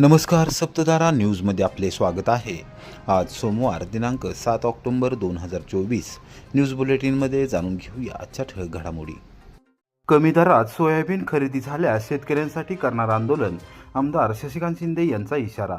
नमस्कार सप्तधारा न्यूजमध्ये आपले स्वागत आहे. आज सोमवार दिनांक सात ऑक्टोबर दोन हजार चोवीस. न्यूज बुलेटिनमध्ये जाणून घेऊया आजच्या ठळक घडामोडी. कमी दरात सोयाबीन खरेदी झाल्यास शेतकऱ्यांसाठी करणार आंदोलन आमदार शशिकांत शिंदे यांचा इशारा.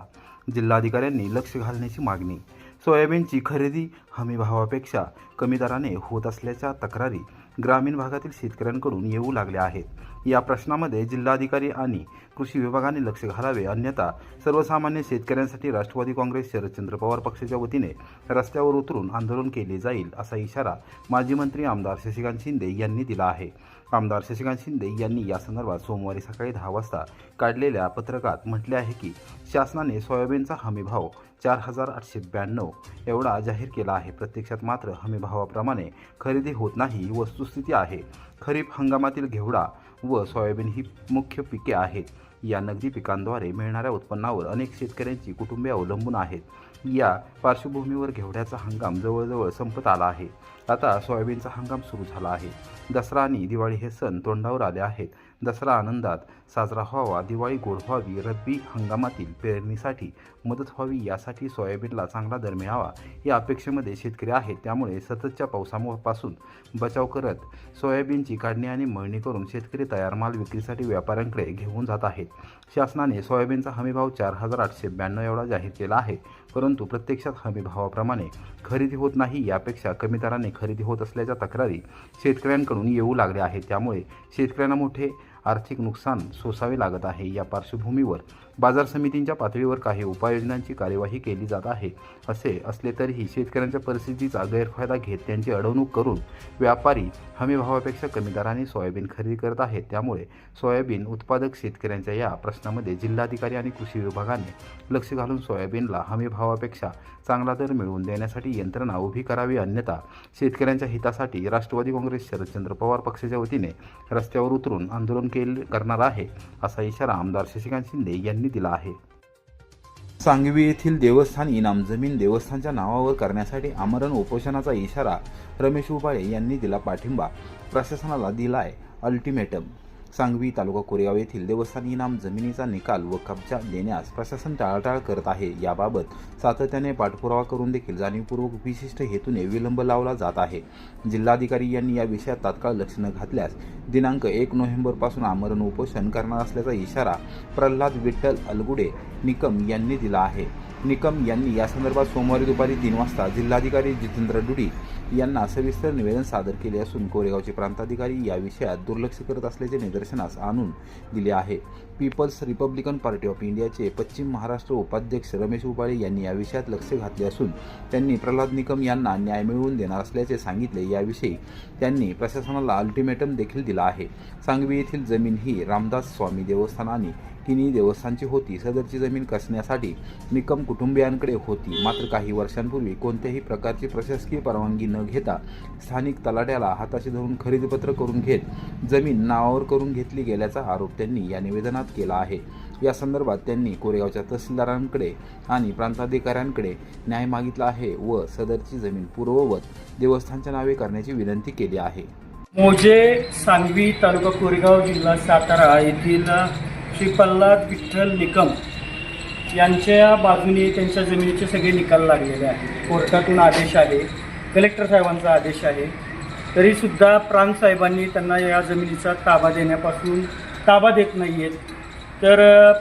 जिल्हाधिकाऱ्यांनी लक्ष घालण्याची मागणी. सोयाबीनची खरेदी हमीभावापेक्षा कमी दराने होत असल्याच्या तक्रारी ग्रामीण भागातील शेतकऱ्यांकडून येऊ लागल्या आहेत. या प्रश्नामध्ये जिल्हाधिकारी आणि कृषी विभागाने लक्ष घालावे अन्यथा सर्वसामान्य शेतकऱ्यांसाठी राष्ट्रवादी काँग्रेस शरदचंद्र पवार पक्षाच्या वतीने रस्त्यावर उतरून आंदोलन केले जाईल असा इशारा माजी मंत्री आमदार शशिकांत शिंदे यांनी दिला आहे. आमदार शशिकांत शिंदे यांनी या संदर्भात सोमवारी सकाळी दहा वाजता काढलेल्या पत्रकात म्हटले आहे की शासनाने सोयाबीनचा हमीभाव चार हजार आठशे ब्याण्णव एवढा जाहीर केला आहे. प्रत्यक्षात मात्र हमीभावाप्रमाणे खरेदी होत नाही वस्तुस्थिती आहे. खरीप हंगामातील घेवडा व सोयाबीन ही मुख्य पिके आहेत. या नगदी पिकांद्वारे मिळणाऱ्या उत्पन्नावर अनेक शेतकऱ्यांची कुटुंबे अवलंबून आहेत. या पार्श्वभूमीवर घेवड्याचा हंगाम जवळजवळ संपत आला आहे. आता सोयाबीनचा हंगाम सुरू झाला आहे. दसरा आणि दिवाळी हे सण तोंडावर आले आहेत. दसरा आनंदात साजरा व्हावा दिवाळी गोड व्हावी रब्बी हंगामातील पेरणीसाठी मदत व्हावी यासाठी सोयाबीनला चांगला दर मिळावा. या अपेक्षेमध्ये शेतकरी आहेत त्यामुळे सततच्या पावसापासून बचाव करत सोयाबीनची काढणी आणि मळणी करून शेतकरी तयार माल विक्रीसाठी व्यापाऱ्यांकडे घेऊन जात आहेत. शासनाने सोयाबीनचा हमीभाव चार हजार आठशे ब्याण्णव एवढा जाहीर केला आहे. परंतु प्रत्यक्षात हमीभावाप्रमाणे खरेदी होत नाही यापेक्षा कमी दराने खरेदी होत असल्याच्या तक्रारी शेतकऱ्यांकडून येऊ लागल्या आहेत. त्यामुळे शेतकऱ्यांना मोठे आर्थिक नुकसान सोसावे लागत आहे. या पार्श्वभूमीवर बाजार समितींच्या पातळीवर काही उपाययोजनांची कार्यवाही केली जात आहे. असे असले तरीही शेतकऱ्यांच्या परिस्थितीचा गैरफायदा घेत त्यांची अडवणूक करून व्यापारी हमीभावापेक्षा कमी दराने सोयाबीन खरेदी करत आहेत. त्यामुळे सोयाबीन उत्पादक शेतकऱ्यांच्या या प्रश्नामध्ये जिल्हाधिकारी आणि कृषी विभागाने लक्ष घालून सोयाबीनला हमीभावापेक्षा चांगला दर मिळवून देण्यासाठी यंत्रणा उभी करावी अन्यथा शेतकऱ्यांच्या हितासाठी राष्ट्रवादी काँग्रेस शरदचंद्र पवार पक्षाच्या वतीने रस्त्यावर उतरून आंदोलन केले करणार आहे असा इशारा आमदार शशिकांत शिंदे यांनी दिला आहे. सांगवी येथील देवस्थान इनाम जमीन देवस्थानच्या नावावर करण्यासाठी आमरण उपोषणाचा इशारा रमेश उबाळे यांनी दिला पाठिंबा. प्रशासनाला दिलाय अल्टिमेटम सांगवी तालुका कोरेगाव येथील देवस्थान इनाम जमिनीचा निकाल व कब्जा देण्यास प्रशासन टाळाटाळ करत आहे. याबाबत सातत्याने पाठपुरावा करून देखील जाणीवपूर्वक विशिष्ट हेतूने विलंब लावला जात आहे. जिल्हाधिकारी यांनी या विषयात तात्काळ लक्ष न घातल्यास दिनांक एक नोव्हेंबरपासून आमरण उपोषण करणार असल्याचा इशारा प्रल्हाद विठ्ठल अलगुडे निकम यांनी दिला आहे. निकम यांनी या संदर्भात सोमवारी दुपारी तीन वाजता जिल्हाधिकारी जितेंद्र डुडी यांना सविस्तर निवेदन सादर केले असून कोरेगावचे प्रांताधिकारी या विषयात दुर्लक्ष करत असल्याचे निदर्शनास आणून दिले आहे. पीपल्स रिपब्लिकन पार्टी ऑफ इंडियाचे पश्चिम महाराष्ट्र उपाध्यक्ष रमेश उबाळे यांनी या विषयात लक्ष घातले असून त्यांनी प्रल्हाद निकम यांना न्याय मिळवून देणार असल्याचे सांगितले. याविषयी त्यांनी प्रशासनाला अल्टिमेटम देखील दिला आहे. सांगवी येथील जमीन ही रामदास स्वामी देवस्थान आणि तिन्ही देवस्थानची होती. सदरची जमीन कसण्यासाठी निकम कुटुंबियांकडे होती. मात्र काही वर्षांपूर्वी कोणत्याही प्रकारची प्रशासकीय परवानगी न घेता स्थानिक तलाट्याला हाताशी धरून खरेदीपत्र करून घेत जमीन नावावर करून घेतली गेल्याचा आरोप त्यांनी या निवेदनात केला आहे. या संदर्भात त्यांनी कोरेगावच्या तहसीलदारांकडे आणि प्रांताधिकाऱ्यांकडे न्याय मागितला आहे व सदरची जमीन पूर्ववत देवस्थानच्या नावे करण्याची विनंती केली आहे. मोजे सांगवी तालुका कोरेगाव जिल्हा सातारा येथील श्री प्रल्हाद विठ्ठल निकम यांच्या बाजूने त्यांच्या जमिनीचे सगळे निकाल लागलेले आहेत. कोर्टातून आदेश आहे कलेक्टर साहेबांचा आदेश आहे. तरीसुद्धा प्रांत साहेबांनी त्यांना या जमिनीचा ताबा देण्यापासून ताबा देत नाही आहेत तर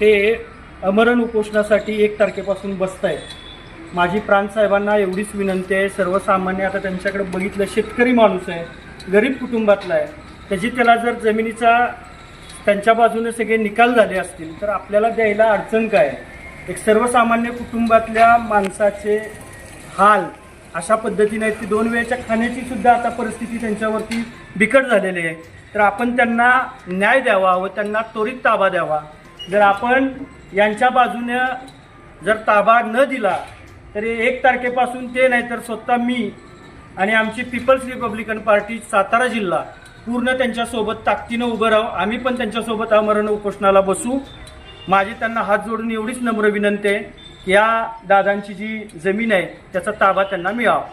ते अमरण उपोषणासाठी एक तारखेपासून बसत आहेत माझी प्रांतसाहेबांना एवढीच विनंती आहे सर्वसामान्य आता त्यांच्याकडे बघितलं शेतकरी माणूस आहे गरीब कुटुंबातला आहे. त्याची त्याला जर जमिनीचा त्यांच्या बाजूने सगळे निकाल झाले असतील तर आपल्याला द्यायला अडचण काय? एक सर्वसामान्य कुटुंबातल्या माणसाचे हाल अशा पद्धतीने आहेत की दोन वेळेच्या खाण्याची सुद्धा आता परिस्थिती त्यांच्यावरती बिकट झालेली आहे. तर आपण त्यांना न्याय द्यावा व त्यांना त्वरित ताबा द्यावा. जर आपण यांच्या बाजूने जर ताबा न दिला तरी एक तारखेपासून ते नाही तर स्वतः मी आणि आमची पीपल्स रिपब्लिकन पार्टी सातारा जिल्हा पूर्ण त्यांच्यासोबत ताकदीनं उभं राहू. आम्ही पण त्यांच्यासोबत आमरण उपोषणाला बसू. माझी त्यांना हात जोडून एवढीच नम्र विनंती आहे या दादांची जी जमीन आहे त्याचा ताबा त्यांना मिळावा.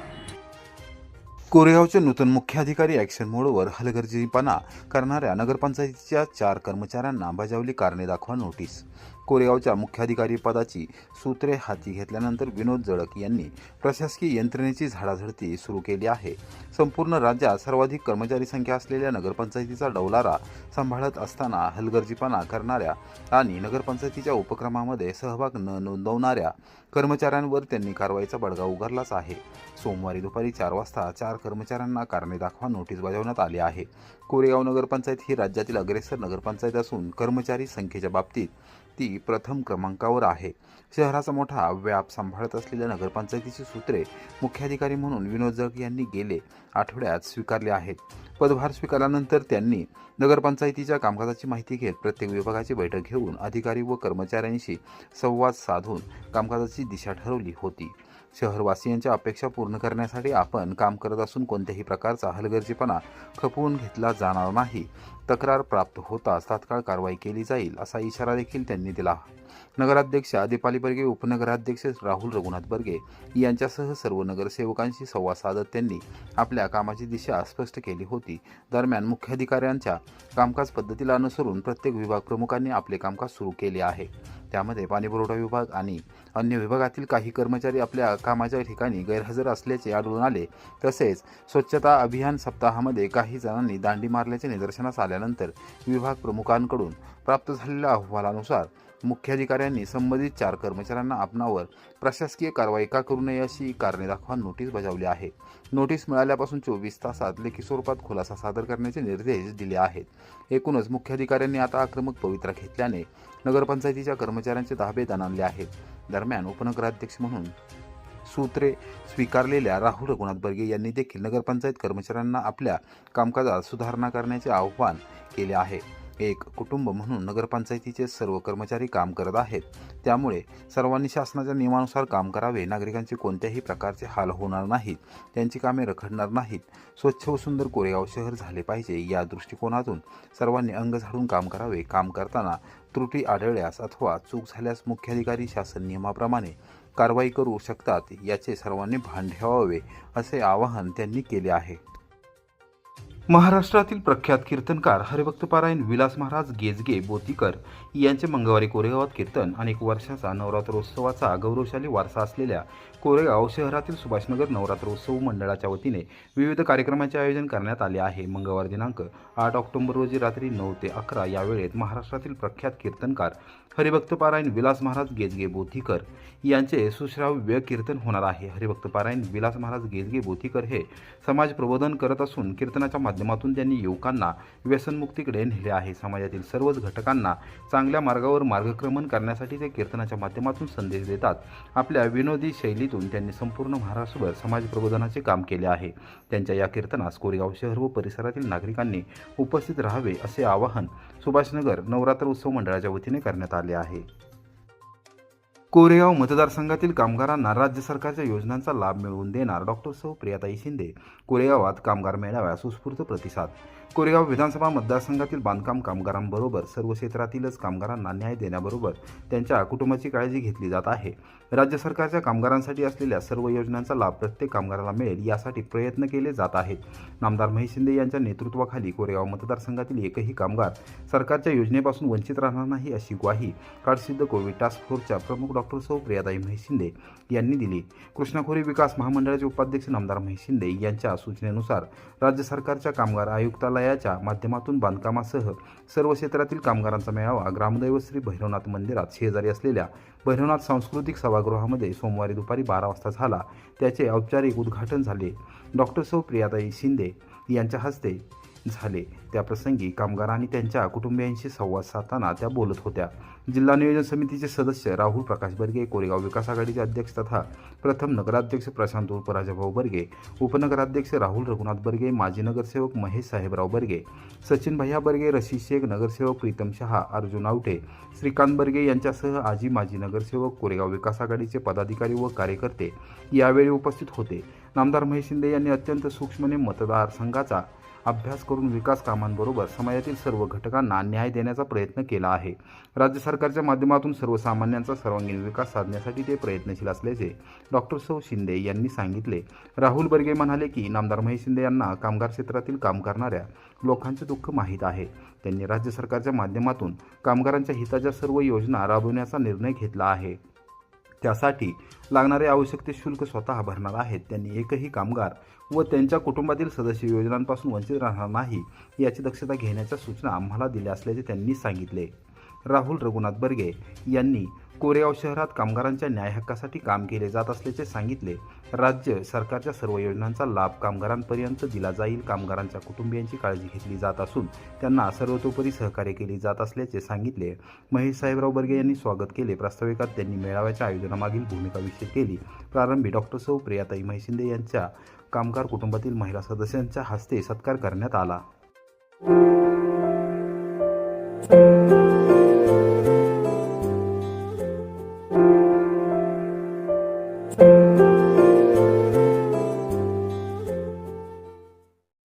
कोरेगावचे नूतन मुख्याधिकारी ॲक्शन मोडवर हलगर्जीपणा करणाऱ्या नगरपंचायतीच्या चार कर्मचाऱ्यांना बजावली कारणे दाखवा नोटीस. कोरेगावच्या मुख्याधिकारी पदाची सूत्रे हाती घेतल्यानंतर विनोद जळक यांनी प्रशासकीय यंत्रणेची झाडाझडती सुरू केली आहे. संपूर्ण राज्यात सर्वाधिक कर्मचारी संख्या असलेल्या नगरपंचायतीचा डौलारा सांभाळत असताना हलगर्जीपणा करणाऱ्या आणि नगरपंचायतीच्या उपक्रमामध्ये सहभाग न नोंदवणाऱ्या कर्मचाऱ्यांवर त्यांनी कारवाईचा बडगा उगारलाच आहे. सोमवारी दुपारी चार वाजता चार कर्मचाऱ्यांना कारणे दाखवा नोटीस बजावण्यात आली आहे. कोरेगाव नगरपंचायत ही राज्यातील अग्रेसर नगरपंचायत असून कर्मचारी संख्येच्या बाबतीत ती प्रथम क्रमांकावर आहे. शहराचा मोठा व्याप सांभाळत असलेल्या नगरपंचायतीची सूत्रे मुख्याधिकारी म्हणून विनोद जग यांनी गेले आठवड्यात स्वीकारले आहेत. पदभार स्वीकारल्यानंतर त्यांनी नगरपंचायतीच्या कामकाजाची माहिती घेत प्रत्येक विभागाची बैठक घेऊन अधिकारी व कर्मचाऱ्यांशी संवाद साधून कामकाजाची दिशा ठरवली होती. शहरवासियांच्या अपेक्षा पूर्ण करण्यासाठी आपण काम करत असून कोणत्याही प्रकारचा हलगर्जीपणा खपवून घेतला जाणार नाही. तक्रार प्राप्त होताच तात्काळ कारवाई केली जाईल असा इशारा देखील त्यांनी दिला. नगराध्यक्षा दीपाली बर्गे उपनगराध्यक्ष राहुल रघुनाथ बर्गे यांच्यासह सर्व नगरसेवकांशी संवाद साधत त्यांनी आपल्या कामाची दिशा स्पष्ट केली होती. दरम्यान मुख्याधिकाऱ्यांच्या कामकाज पद्धतीला अनुसरून प्रत्येक विभाग प्रमुखांनी आपले कामकाज सुरू केले आहे. त्यामध्ये पाणीपुरवठा विभाग आणि अन्य विभागातील काही कर्मचारी आपल्या कामाच्या ठिकाणी गैरहजर असल्याचे आढळून आले. तसेच स्वच्छता अभियान सप्ताहामध्ये काही जणांनी दांडी मारल्याचे निदर्शनास आले झाल्यानंतर विभाग प्रमुखांकडून प्राप्त झालेल्या अहवालानुसार मुख्याधिकाऱ्यांनी संबंधित चार कर्मचाऱ्यांना आपणावर प्रशासकीय कारवाई का करू नये अशी कारणे दाखवा नोटीस बजावली आहे. नोटीस मिळाल्यापासून चोवीस तासात लेखी स्वरूपात खुलासा सादर करण्याचे निर्देश दिले आहेत. एकूणच मुख्याधिकाऱ्यांनी आता आक्रमक पवित्रा घेतल्याने नगरपंचायतीच्या कर्मचाऱ्यांचे दाबे दणाणले आहेत. दरम्यान उपनगराध्यक्ष म्हणून सूत्रे स्वीकारलेल्या राहुल रघुनाथ बर्गे यांनी देखील नगरपंचायत कर्मचाऱ्यांना आपल्या कामकाजात सुधारणा करण्याचे आवाहन केले आहे. एक कुटुंब म्हणून नगरपंचायतीचे सर्व कर्मचारी काम करत आहेत. त्यामुळे सर्वांनी शासनाच्या नियमानुसार काम करावे. नागरिकांचे कोणत्याही प्रकारचे हाल होणार नाहीत. त्यांची कामे रखडणार नाहीत. स्वच्छ व सुंदर कोरेगाव शहर झाले पाहिजे या दृष्टिकोनातून सर्वांनी अंग झाडून काम करावे. काम करताना त्रुटी आढळल्यास अथवा चूक झाल्यास मुख्याधिकारी शासन नियमाप्रमाणे कारवाई करू शकतात याचे सर्वांनी भान ठेवावे असे आवाहन त्यांनी केले आहे. महाराष्ट्रातील प्रख्यात कीर्तनकार हरिभक्तपारायण विलास महाराज गेजगे बोतीकर यांचे मंगळवारी कोरेगावात कीर्तन अनेक वर्षाचा नवरात्रोत्सवाचा गौरवशाली वारसा असलेल्या कोरेगाव शहरातील सुभाषनगर नवरात्रोत्सव मंडळाच्या वतीने विविध कार्यक्रमांचे आयोजन करण्यात आले आहे. मंगळवार दिनांक आठ ऑक्टोबर रोजी रात्री नऊ ते अकरा या वेळेत महाराष्ट्रातील प्रख्यात कीर्तनकार हरिभक्तपारायण विलास महाराज गेजगे बोथीकर यांचे सुश्राव्य कीर्तन होणार आहे. हरिभक्तपारायण विलास महाराज गेजगे बोथीकर हे समाज प्रबोधन करत असून कीर्तनाच्या माध्यमातून त्यांनी युवकांना व्यसनमुक्तीकडे नेले आहे. समाजातील सर्वच घटकांना चांगल्या मार्गावर मार्गक्रमण करण्यासाठी ते कीर्तनाच्या माध्यमातून संदेश देतात. आपल्या विनोदी शैलीतून त्यांनी संपूर्ण महाराष्ट्रभर समाज प्रबोधनाचे काम केले आहे. त्यांच्या या कीर्तनास कोरेगाव शहर व परिसरातील नागरिकांनी उपस्थित राहावे असे आवाहन सुभाषनगर नवरात्र उत्सव मंडळाच्या वतीने करण्यात आले आहे. कोरेगाव मतदारसंघातील कामगारांना राज्य सरकारच्या योजनांचा लाभ मिळवून देणार डॉक्टर सौ प्रियाताई शिंदे. कोरेगावात कामगार मेळाव्यास उत्स्फूर्त प्रतिसाद कोरेगाव विधानसभा मतदारसंघातील बांधकाम कामगारांबरोबर सर्व क्षेत्रातीलच कामगारांना न्याय देण्याबरोबर त्यांच्या कुटुंबाची काळजी घेतली जात आहे. राज्य सरकारच्या कामगारांसाठी असलेल्या सर्व योजनांचा लाभ प्रत्येक कामगाराला मिळेल यासाठी प्रयत्न केले जात आहेत. नामदार महेश शिंदे यांच्या नेतृत्वाखाली कोरेगाव मतदारसंघातील एकही कामगार सरकारच्या योजनेपासून वंचित राहणार नाही अशी ग्वाही काळसिद्ध कोविड टास्क फोर्सच्या प्रमुख डॉक्टर सौ प्रियादाई महेश शिंदे यांनी दिली. कृष्णाखोरी विकास महामंडळाचे उपाध्यक्ष नामदार महेश शिंदे यांच्या सूचनेनुसार राज्य सरकारच्या कामगार आयुक्तालयाच्या माध्यमातून बांधकामासह सर्व क्षेत्रातील कामगारांचा मेळावा ग्रामदैव श्री भैरवनाथ मंदिरात शेजारी असलेल्या भैरवनाथ सांस्कृतिक सभागृहामध्ये सोमवारी दुपारी बारा वाजता झाला. त्याचे औपचारिक उद्घाटन झाले. डॉक्टर सौ प्रियाताई शिंदे यांच्या हस्ते झाले. त्याप्रसंगी कामगार आणि त्यांच्या कुटुंबियांशी संवाद साधताना त्या बोलत होत्या. जिल्हा नियोजन समितीचे सदस्य राहुल प्रकाश बर्गे कोरेगाव विकास आघाडीचे अध्यक्ष तथा प्रथम नगराध्यक्ष प्रशांत उर्फ राजाभाऊ बर्गे उपनगराध्यक्ष राहुल रघुनाथ बर्गे माजी नगरसेवक महेश साहेबराव बर्गे सचिन भैया बर्गे रशी शेख नगरसेवक प्रीतम शहा अर्जुन आवटे श्रीकांत बर्गे यांच्यासह आजी माजी नगरसेवक कोरेगाव विकास आघाडीचे पदाधिकारी व कार्यकर्ते यावेळी उपस्थित होते. नामदार महेश शिंदे यांनी अत्यंत सूक्ष्मने मतदारसंघाचा अभ्यास करून विकास कामांबरोबर समाजातील सर्व घटकांना न्याय देण्याचा प्रयत्न केला आहे. राज्य सरकारच्या माध्यमातून सर्वसामान्यांचा सर्वांगीण विकास साधण्यासाठी ते प्रयत्नशील असल्याचे डॉक्टर सौ शिंदे यांनी सांगितले. राहुल बर्गे म्हणाले की नामदार महेश शिंदे यांना कामगार क्षेत्रातील काम करणाऱ्या लोकांचे दुःख माहीत आहे. त्यांनी राज्य सरकारच्या माध्यमातून कामगारांच्या हिताच्या सर्व योजना राबवण्याचा निर्णय घेतला आहे. त्यासाठी लागणारे आवश्यक ते शुल्क स्वतः भरणार आहेत. त्यांनी एकही कामगार व त्यांच्या कुटुंबातील सदस्य योजनांपासून वंचित राहणार नाही याची दक्षता घेण्याच्या सूचना आम्हाला दिल्या असल्याचे त्यांनी सांगितले. राहुल रघुनाथ बर्गे यांनी कोरेगाव शहरात कामगारांच्या न्याय हक्कासाठी काम केले जात असल्याचे सांगितले. राज्य सरकारच्या सर्व योजनांचा लाभ कामगारांपर्यंत दिला जाईल. कामगारांच्या कुटुंबियांची काळजी घेतली जात असून त्यांना सर्वतोपरी सहकार्य केले जात असल्याचे सांगितले. महेश साहेबराव बर्गे यांनी स्वागत केले. प्रास्ताविकात त्यांनी मेळाव्याच्या आयोजनामागील भूमिका विषय केली. प्रारंभी डॉक्टर सौ प्रियाताई महिशिंदे यांच्या कामगार कुटुंबातील महिला सदस्यांच्या हस्ते सत्कार करण्यात आला.